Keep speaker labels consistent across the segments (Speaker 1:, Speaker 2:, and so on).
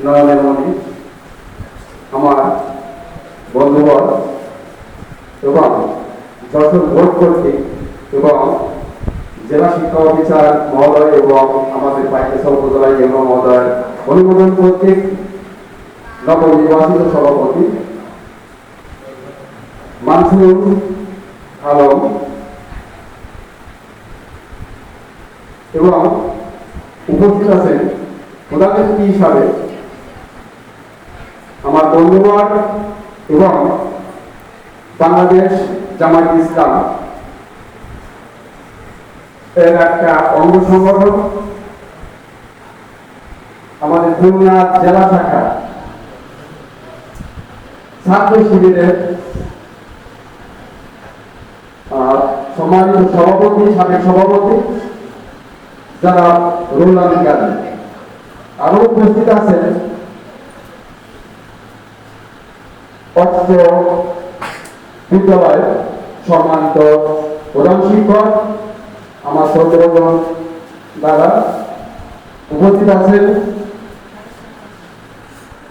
Speaker 1: নয়নের মণি আমার বন্ধুবর এবং যশোর ভোট কর্তৃক এবং জেলা শিক্ষা অফিসার মহোদয় এবং আমাদের পাইকেশা উপজেলা ইউনো মহোদয় অনুমোদন কর্তৃক নবনির্বাচিত সভাপতি মানসুর আলম এবং উপস্থিত আছেন প্রধান অতিথি হিসাবে আমার বন্ধুবর এবং বাংলাদেশ জামায়াত ইসলাম। এর একটা অঙ্গ সংগঠন আমাদের খুলনা জেলা শাখা। ছাত্র শিবিরের সম্মানিত সভাপতি, সাবেক সভাপতি যারা রুল্লান গাজী। আরও উপস্থিত আছেন অর্থ বিদ্যালয়ের সম্মানিত প্রধান শিক্ষক, আমার সৌন্দর্যজন দ্বারা উপস্থিত আছেন।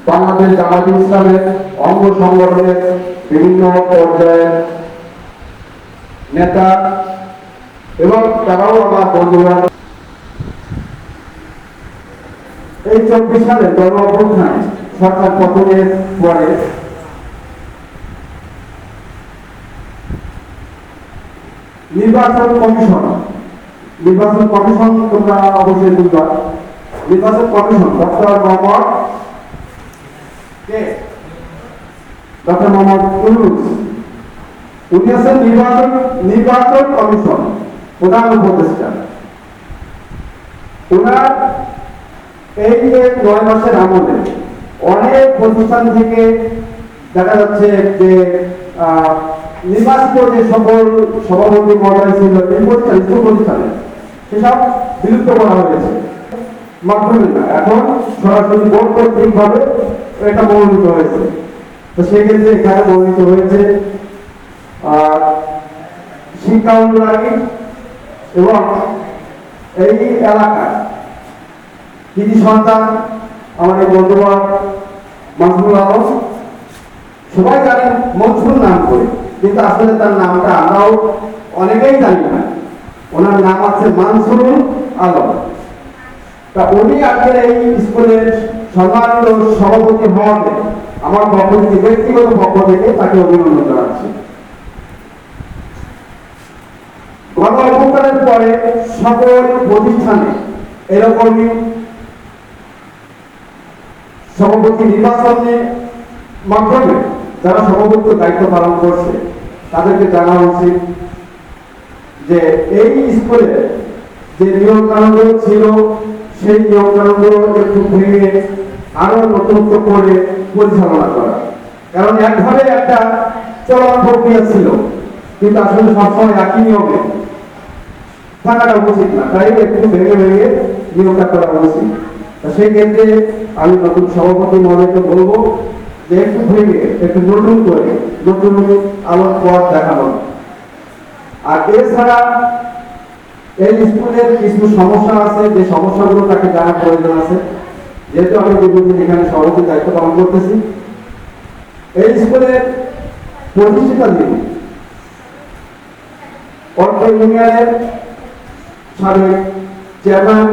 Speaker 1: বাংলাদেশ জামাত ইসলামের অঙ্গ সংগঠনের বিভিন্ন পর্যায়ের নেতা এবং তারাও আমার বন্ধুরা। এই চব্বিশ সালে গণ সরকার পতনের পরে নির্বাচন কমিশন। নির্বাচন কমিশন তোমরা অবশ্যই বুঝবা। নির্বাচন কমিশন ডক্টর মোহাম্মদ কে? ডক্টর মোহাম্মদ উনি আছেন নির্বাচন নির্বাচন কমিশন, প্রধান উপদেষ্টা। ওনার এই যে নয় মাসের আমলে অনেক প্রতিষ্ঠান থেকে দেখা যাচ্ছে যে নির্বাচিত সকল সভাপতি মহোদয় ছিল এই প্রতিষ্ঠান সেসব বিলুপ্ত করা হয়েছে মাধ্যমে না, এখন সরাসরি বোর্ড কর্তৃক ভাবে এটা মনোনীত হয়েছে। তো সেক্ষেত্রে এখানে মনোনীত হয়েছে শিক্ষা অনুরাগী এবং এই এলাকায় কৃতি সন্তান, আমাদের বন্ধুবান মাসুল আলম, সবাই জানেন মনসুর নাম করে। কিন্তু আসলে তার নামটা আমরাও অনেকেই জানি না। ওনার নাম আছে মানসুরুল আলম। তা উনি আজকের এই স্কুলের সম্মানিত সভাপতি হওয়াতে আমার পক্ষ থেকে, ব্যক্তিগত পক্ষ থেকে তাকে অভিনন্দন জানাচ্ছি। গণ অভ্যুত্থানের পরে সকল প্রতিষ্ঠানে এরকমই সভাপতি নির্বাচনের মাধ্যমে যারা সভাপতি দায়িত্ব পালন করছে, তাদেরকে জানা উচিত যে এই স্কুলে যে নিয়ম কানুনগুলো ছিল, সেই নিয়ম কানুনগুলো একটু ভেঙে আরও নতুনত্ব করে পরিচালনা করা। কারণ একভাবে একটা চলমান প্রক্রিয়া ছিল, কিন্তু আসলে সবসময় একই নিয়মে থাকাটা উচিত না। তাই একটু ভেঙে ভেঙে নিয়োগটা করা উচিত। সেই ক্ষেত্রে আমি নতুন সভাপতি মহোদয়কে বলব একটু ভেঙে একটু নতুন করে নতুন আলোর পথ দেখানো। আর এছাড়া এই স্কুলের কিছু সমস্যা আছে, যে সমস্যাগুলো তাকে জানার প্রয়োজন আছে। যেহেতু আমি দীর্ঘদিন এখানে সভাপতি দায়িত্ব পালন করতেছি। এই স্কুলের প্রতিষ্ঠিতা দিন অর্থ ইউনিয়নের সাবেক চেয়ারম্যান